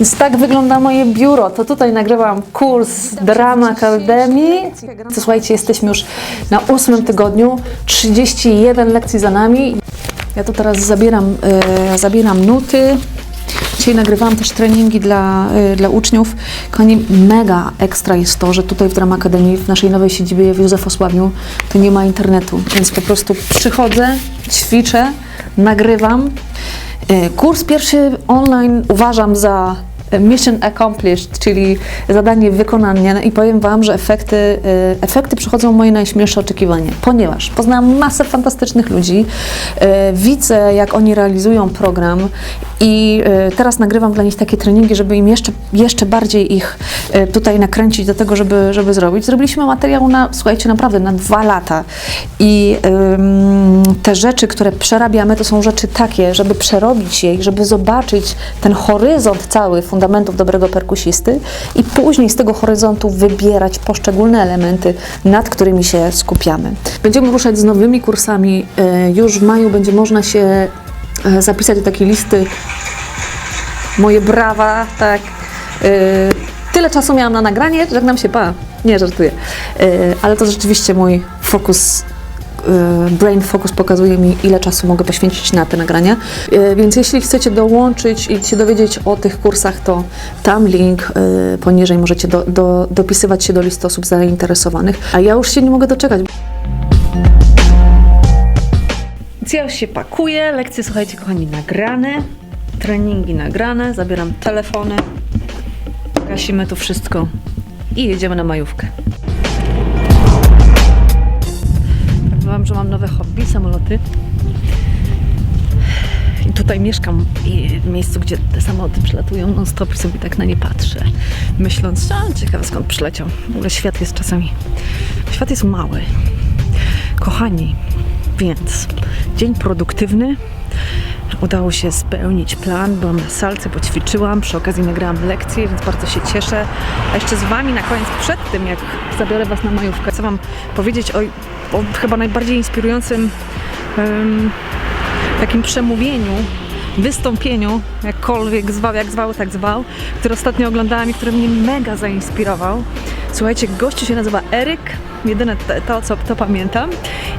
Więc tak wygląda moje biuro. To tutaj nagrywam kurs Drama Academy. To, Słuchajcie, jesteśmy już na ósmym tygodniu, 31 lekcji za nami. Ja tu teraz zabieram, e, zabieram nuty. Dzisiaj nagrywałam też treningi dla, y, dla uczniów. Kochani, mega ekstra jest to, że tutaj w Drama Academy, w naszej nowej siedzibie w Józefosławiu, to nie ma internetu, więc po prostu przychodzę, ćwiczę, nagrywam. Y, Kurs pierwszy online uważam za mission accomplished, czyli zadanie wykonane No i powiem Wam, że efekty, y, efekty przychodzą moje najśmielsze oczekiwania, ponieważ poznałam masę fantastycznych ludzi, y, widzę jak oni realizują program i y, teraz nagrywam dla nich takie treningi, żeby im jeszcze, jeszcze bardziej ich tutaj nakręcić do tego, żeby, żeby zrobić. Zrobiliśmy materiał na, słuchajcie, naprawdę na dwa lata i ym, te rzeczy, które przerabiamy, to są rzeczy takie, żeby przerobić je i żeby zobaczyć ten horyzont cały fundamentów dobrego perkusisty i później z tego horyzontu wybierać poszczególne elementy, nad którymi się skupiamy. Będziemy ruszać z nowymi kursami. Y, Już w maju będzie można się y, zapisać do takiej listy moje brawa, tak. Yy, tyle czasu miałam na nagranie, żegnam się, pa. Nie, żartuję. Ale to rzeczywiście mój fokus, brain focus pokazuje mi, ile czasu mogę poświęcić na te nagrania. Yy, więc jeśli chcecie dołączyć i się dowiedzieć o tych kursach, to tam link yy, poniżej możecie do, do, dopisywać się do listy osób zainteresowanych. A ja już się nie mogę doczekać. Więc ja się pakuję, lekcje, słuchajcie, kochani, nagrane, treningi nagrane, zabieram telefony, gasimy to wszystko i jedziemy na majówkę. Że mam nowe hobby, samoloty. I tutaj mieszkam w miejscu, gdzie te samoloty przylatują non stop i sobie tak na nie patrzę, myśląc, a ciekawe skąd przyleciał. W ogóle świat jest czasami, świat jest mały. Kochani, więc dzień produktywny. Udało się spełnić plan. Byłam na salce, poćwiczyłam, przy okazji nagrałam lekcje, więc bardzo się cieszę. A jeszcze z Wami na koniec, przed tym jak zabiorę Was na majówkę, chcę Wam powiedzieć o, o chyba najbardziej inspirującym em, takim przemówieniu, wystąpieniu, jakkolwiek zwał, jak zwał, tak zwał, które ostatnio oglądałam i który mnie mega zainspirował. Słuchajcie, gościu się nazywa Eryk, jedyne to, co to pamiętam.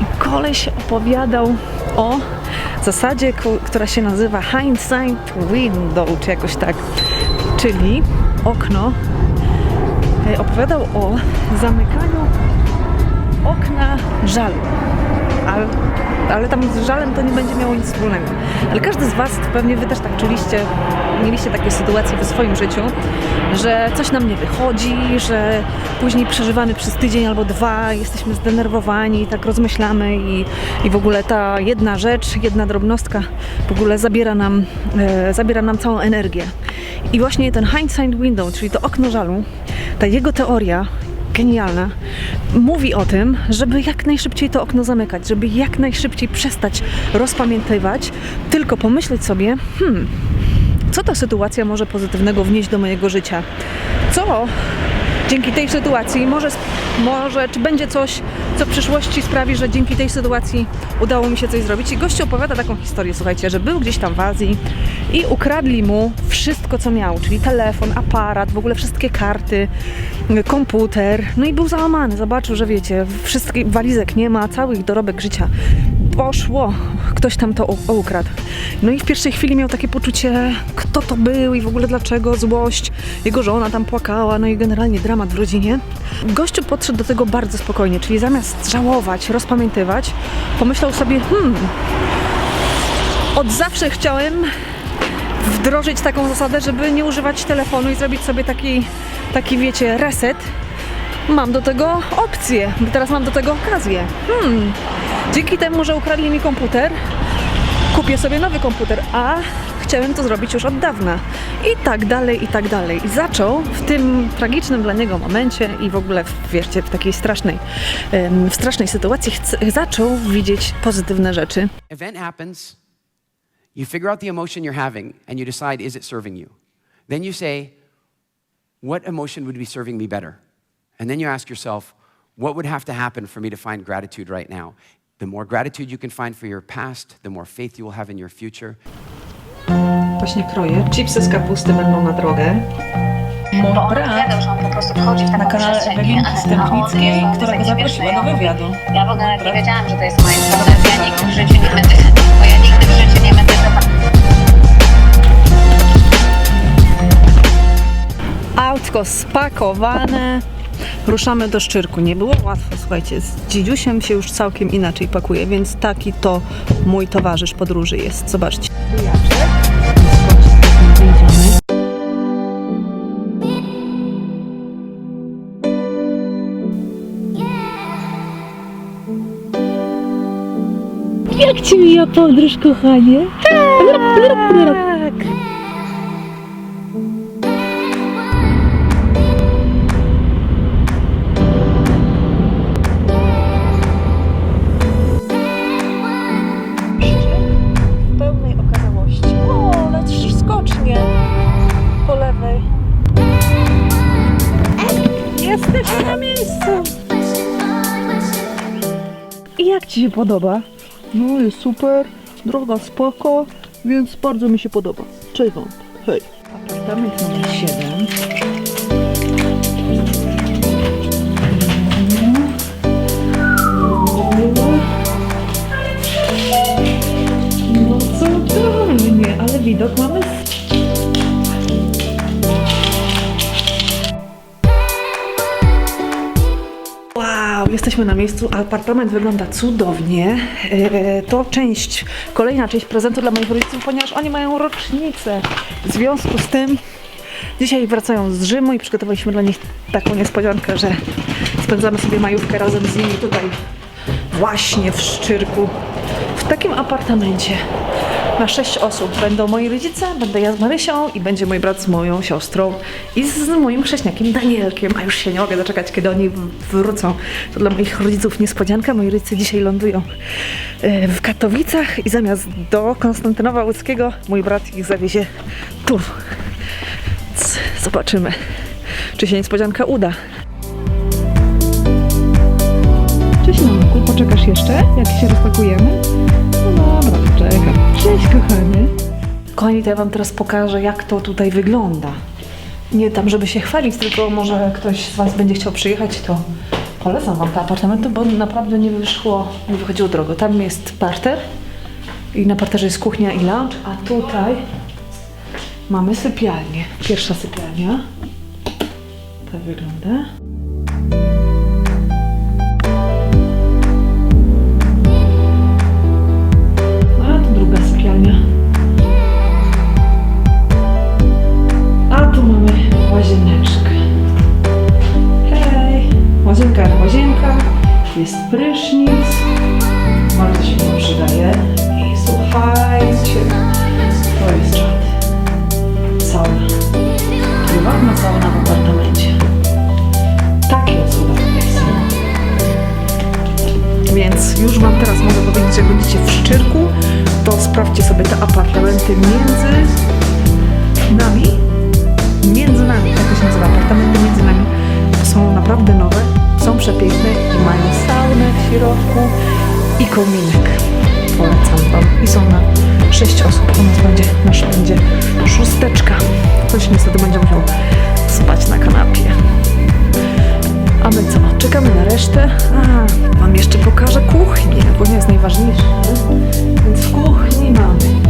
I koleś opowiadał o zasadzie, ku- która się nazywa hindsight window, czy jakoś tak, czyli okno. E, Opowiadał o zamykaniu okna żalu. Ale, ale tam z żalem to nie będzie miało nic wspólnego. Ale każdy z Was, pewnie Wy też tak czuliście, mieliście takie sytuacje w swoim życiu, że coś nam nie wychodzi, że później przeżywamy przez tydzień albo dwa, jesteśmy zdenerwowani, tak rozmyślamy i, i w ogóle ta jedna rzecz, jedna drobnostka w ogóle zabiera nam, e, zabiera nam całą energię. I właśnie ten hindsight window, czyli to okno żalu, ta jego teoria genialna, mówi o tym, żeby jak najszybciej to okno zamykać, żeby jak najszybciej przestać rozpamiętywać, tylko pomyśleć sobie, hmm, co ta sytuacja może pozytywnego wnieść do mojego życia? Co dzięki tej sytuacji może, może czy będzie coś, co w przyszłości sprawi, że dzięki tej sytuacji udało mi się coś zrobić? I gościu opowiada taką historię, słuchajcie, że był gdzieś tam w Azji i ukradli mu wszystko, co miał, czyli telefon, aparat, w ogóle wszystkie karty, komputer. No i był załamany, zobaczył, że wiecie, wszystkich walizek nie ma, cały ich dorobek życia poszło, ktoś tam to ukradł. No i w pierwszej chwili miał takie poczucie, kto to był i w ogóle dlaczego, złość. Jego żona tam płakała, no i generalnie dramat w rodzinie. Gościu podszedł do tego bardzo spokojnie, czyli zamiast żałować, rozpamiętywać, pomyślał sobie, hmm, od zawsze chciałem wdrożyć taką zasadę, żeby nie używać telefonu i zrobić sobie taki, taki wiecie, reset. Mam do tego opcję, teraz mam do tego okazję. Hmm, dzięki temu, że ukradli mi komputer, kupię sobie nowy komputer, a chciałem to zrobić już od dawna. I tak dalej, i tak dalej. I zaczął w tym tragicznym dla niego momencie i w ogóle, wiecie, w takiej strasznej, w strasznej sytuacji zaczął widzieć pozytywne rzeczy. event happens, you figure out the emotion you're having, and you decide, is it serving you? Then you say, what emotion would be serving me better? And then you ask yourself, what would have to happen for me to find gratitude right now? The more gratitude you can find for your past, the more faith you will have in your future. właśnie kroję. Chipsy z kapusty będą na drogę. Mój Bo on brat opowiadał, że on po prostu wchodzi w taką na kanale przestrzeń, Ewelinki Stępnickiej, która go zaprosiła do wywiadu. Ja w ogóle nawet nie wiedziałam, że to jest moje przewodem. Ja nigdy w życiu nie będę, bo ja nigdy w życiu nie będę Autko spakowane. Ruszamy do Szczyrku. Nie było łatwo, słuchajcie. Z dzidziusiem się już całkiem inaczej pakuje, więc taki to mój towarzysz podróży jest. Zobaczcie. Jak ci mija podróż, kochanie? Tak! Lecisz skocznie po lewej. Jesteśmy na miejscu. I jak ci się podoba? No jest super, droga spoko, więc bardzo mi się podoba. Cześć wam, hej. Apartament numer 7. widok mamy Wow, jesteśmy na miejscu. Apartament wygląda cudownie. E, To część, kolejna część prezentu dla moich rodziców, ponieważ oni mają rocznicę. W związku z tym dzisiaj wracają z Rzymu i przygotowaliśmy dla nich taką niespodziankę, że spędzamy sobie majówkę razem z nimi tutaj właśnie w Szczyrku. W takim apartamencie na sześć osób będą moi rodzice, będę ja z Marysią i będzie mój brat z moją siostrą i z moim chrześniakiem Danielkiem. A już się nie mogę doczekać, kiedy oni wrócą. To dla moich rodziców niespodzianka. Moi rodzice dzisiaj lądują e, w Katowicach i zamiast do Konstantynowa Łódzkiego mój brat ich zawiezie tu. Zobaczymy, czy się niespodzianka uda. Cześć Nowku, poczekasz jeszcze, jak się rozpakujemy? No dobra, czekam. Cześć kochany. Kochani, to ja Wam teraz pokażę, jak to tutaj wygląda. Nie tam, żeby się chwalić, tylko może ktoś z Was będzie chciał przyjechać, to polecam Wam te apartamenty, bo naprawdę nie wyszło, nie wychodziło drogo. Tam jest parter i na parterze jest kuchnia i lounge, a tutaj mamy sypialnię. Pierwsza sypialnia. Tak wygląda. Przepiękne i mają saunę w środku i kominek. Polecam Wam. I są na 6 osób. U nas będzie, nasz będzie szósteczka. Ktoś niestety będzie musiał spać na kanapie. A my co? Czekamy na resztę. A, wam jeszcze pokażę kuchnię, bo nie jest najważniejsze. Więc w kuchni mamy.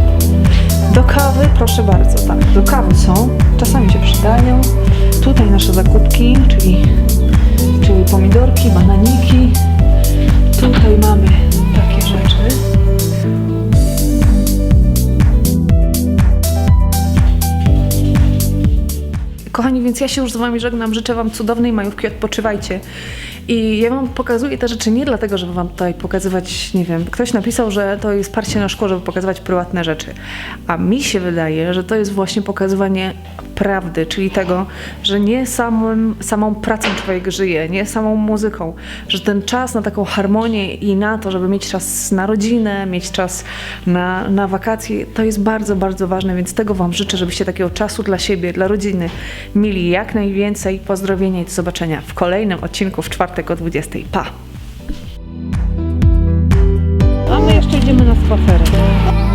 Do kawy, proszę bardzo, tak, do kawy są. Czasami się przydają. Tutaj nasze zakupki, czyli, czyli pomidorki, bananiki. Tutaj mamy takie rzeczy. Kochani, więc ja się już z Wami żegnam. Życzę Wam cudownej majówki, odpoczywajcie. I ja Wam pokazuję te rzeczy nie dlatego, żeby Wam tutaj pokazywać, nie wiem, ktoś napisał, że to jest parcie na szkło, żeby pokazywać prywatne rzeczy. A mi się wydaje, że to jest właśnie pokazywanie prawdy, czyli tego, że nie samym, samą pracą człowiek żyje, nie samą muzyką, że ten czas na taką harmonię i na to, żeby mieć czas na rodzinę, mieć czas na, na wakacje, to jest bardzo, bardzo ważne, więc tego Wam życzę, żebyście takiego czasu dla siebie, dla rodziny mieli jak najwięcej. Pozdrowienia i do zobaczenia w kolejnym odcinku w czwartek o 20. Pa! A my jeszcze idziemy na spacerek.